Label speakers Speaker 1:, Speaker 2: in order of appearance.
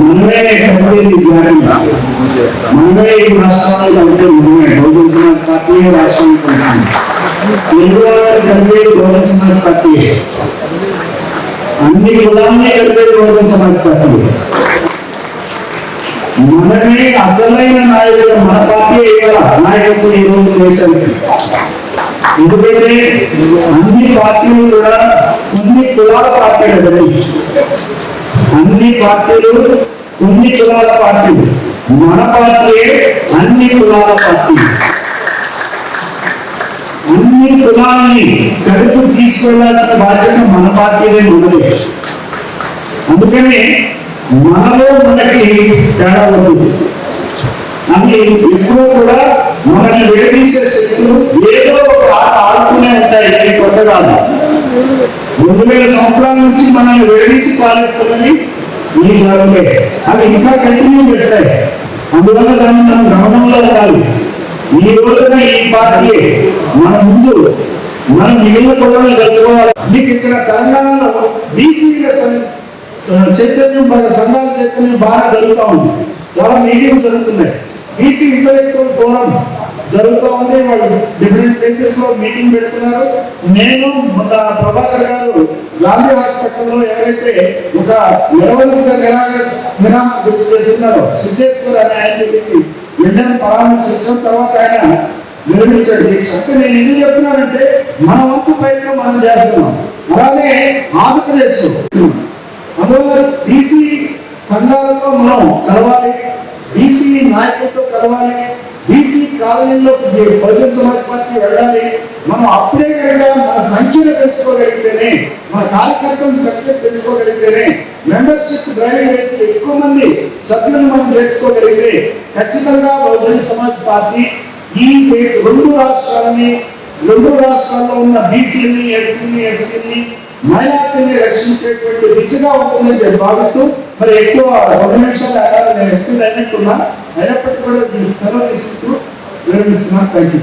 Speaker 1: కట్టేది జాగ్రత్త మనమే ఈ రాష్ట్రాల్లో ఉంటే మనమే బహుజన పార్టీ రాష్ట్రానికి ఉంటుంది తెలుగు వాళ్ళని బహుజన సమాజ్ పార్టీ అన్ని కులాన్ని కలిపేది బహుజన సమాజ్ పార్టీ మనమే అసలైన నాయకులు మన పార్టీ నాయకత్వం ఈ రోజు ఎందుకంటే అన్ని పార్టీలు కూడా కొన్ని కులాల పార్టీ కదండి. అన్ని పార్టీలు అన్ని కులాల పార్టీలు మన పార్టీ అన్ని కులాల పార్టీ. అన్ని కులాలని కడుపు తీసుకెళ్ళాల్సిన బాధ్యత మన పార్టీనే ఉండదు అందుకనే మనలో మనకి తేడా ఉంటుంది అది ఎప్పుడూ కూడా మనల్ని విడదీసే శక్తులు ఏదో ఒక ఆట ఆడుతూనే ఉంటాయి కొత్త కాదు రెండు వేల సంవత్సరాల నుంచి మనల్ని వేడిసి పాలిస్తున్నది ఈ కాలంలో అవి ఇంకా కంటిన్యూ చేస్తాయి. అందువల్ల దాన్ని మనం గమనంలో ఉండాలి. ఈ రోజున ఈ పార్టీ మన ముందు మనం మిగిలిన కులాలను కలుపుకోవాలి. మీకు ఇక్కడ తెలంగాణలో బీసీగా చైతన్యం బాగా సంఘాల చైతన్యం బాగా జరుగుతూ ఉంది. చాలా మీటింగ్స్ జరుగుతున్నాయి. బీసీ ఇంటలెక్చువల్ ఫోరం జరుగుతూ ఉంది వాళ్ళు డిఫరెంట్ ప్లేసెస్లో మీటింగ్ పెడుతున్నారు. నేను మొన్న ప్రభాకర్ గారు గాంధీ హాస్పిటల్లో ఎవరైతే ఒక నిరవధిక నిరాగ గుర్తు చేస్తున్నారో సిద్ధేశ్వర్ అనే ఆయన దగ్గరికి వెళ్ళాను పరామర్శించడం తర్వాత ఆయన నిర్మించండి. దీక్ష అంటే నేను ఎందుకు చెప్తున్నానంటే మన వంతు ప్రయత్నం మనం చేస్తున్నాం. అలాగే ఆంధ్రప్రదేశ్. అందువల్ల బీసీ సంఘాలతో మనం కలవాలి. బీసీ నాయకులతో కలవాలి. బీసీ కాలనీలో బహుజన సమాజ్ పార్టీ వెళ్ళాలి. మనం అప్పుడే కనుక మన సంఖ్యను పెంచుకోగలిగితేనే మన కార్యకర్తల సంఖ్య పెంచుకోగలిగితేనే మెంబర్షిప్ డ్రైవింగ్ చేసి ఎక్కువ మంది సభ్యులను మనం చేర్చుకోగలిగితే ఖచ్చితంగా బహుజన సమాజ్ పార్టీ ఈ దేశ రెండు రాష్ట్రాలని రెండు రాష్ట్రాల్లో ఉన్న బీసీని ఎస్సీని ఎస్టీని మైనార్టీని రక్షించేటువంటి దిశగా ఉంటుందని నేను భావిస్తూ మరి ఎక్కువ రెండు నిమిషాలు ఆధారం నేను ఎక్సైజ్ అయినట్టున్నా. అయినప్పటికీ కూడా దీనికి సెలవు తీసుకుంటూ విరమిస్తున్నాను థ్యాంక్ యూ